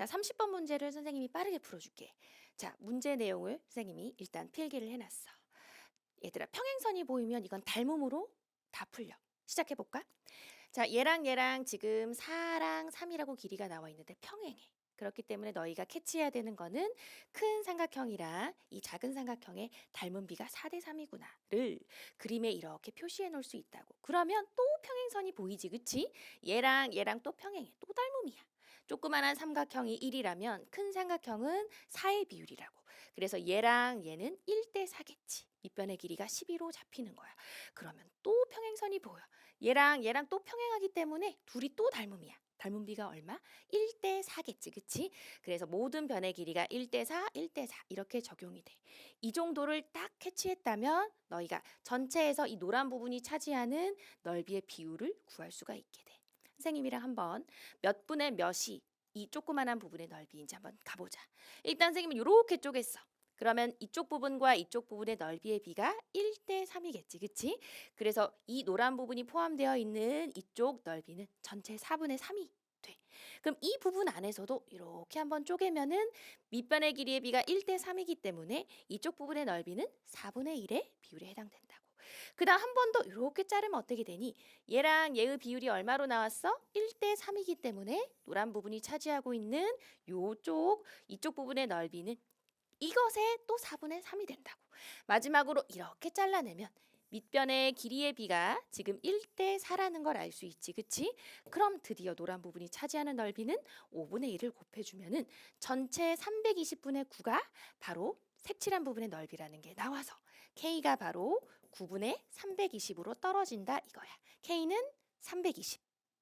자, 30번 문제를 선생님이 빠르게 풀어줄게. 자, 문제 내용을 선생님이 일단 필기를 해놨어. 얘들아, 평행선이 보이면 이건 닮음으로 다 풀려. 시작해볼까? 자, 얘랑 얘랑 지금 4랑 3이라고 길이가 나와 있는데 평행해. 그렇기 때문에 너희가 캐치해야 되는 거는 큰 삼각형이랑 이 작은 삼각형의 닮은 비가 4대 3이구나를 그림에 이렇게 표시해 놓을 수 있다고. 그러면 또 평행선이 보이지, 그치? 얘랑 얘랑 또 평행해. 또 닮음이야. 조그만한 삼각형이 1이라면 큰 삼각형은 4의 비율이라고. 그래서 얘랑 얘는 1대 4겠지. 밑변의 길이가 12로 잡히는 거야. 그러면 또 평행선이 보여. 얘랑 얘랑 또 평행하기 때문에 둘이 또 닮음이야. 닮은 비가 얼마? 1대 4겠지. 그치? 그래서 모든 변의 길이가 1대 4, 1대 4 이렇게 적용이 돼. 이 정도를 딱 캐치했다면 너희가 전체에서 이 노란 부분이 차지하는 넓이의 비율을 구할 수가 있게 돼. 선생님이랑 한번 몇 분의 몇이 이 조그만한 부분의 넓이인지 한번 가보자. 일단 선생님은 이렇게 쪼갰어. 그러면 이쪽 부분과 이쪽 부분의 넓이의 비가 1대 3이겠지. 그치? 그래서 이 노란 부분이 포함되어 있는 이쪽 넓이는 전체 4분의 3이 돼. 그럼 이 부분 안에서도 이렇게 한번 쪼개면은 밑변의 길이의 비가 1대 3이기 때문에 이쪽 부분의 넓이는 4분의 1의 비율에 해당된다고. 그다음 한 번 더 이렇게 자르면 어떻게 되니? 얘랑 얘의 비율이 얼마로 나왔어? 1대 3이기 때문에 노란 부분이 차지하고 있는 요쪽 이쪽 부분의 넓이는 이것의 또 4분의 3이 된다고. 마지막으로 이렇게 잘라내면 밑변의 길이의 비가 지금 1대 4라는 걸 알 수 있지. 그치? 그럼 드디어 노란 부분이 차지하는 넓이는 5분의 1을 곱해주면은 전체 320분의 9가 바로 색칠한 부분의 넓이라는 게 나와서 K가 바로 9분의 320으로 떨어진다 이거야. K는 320.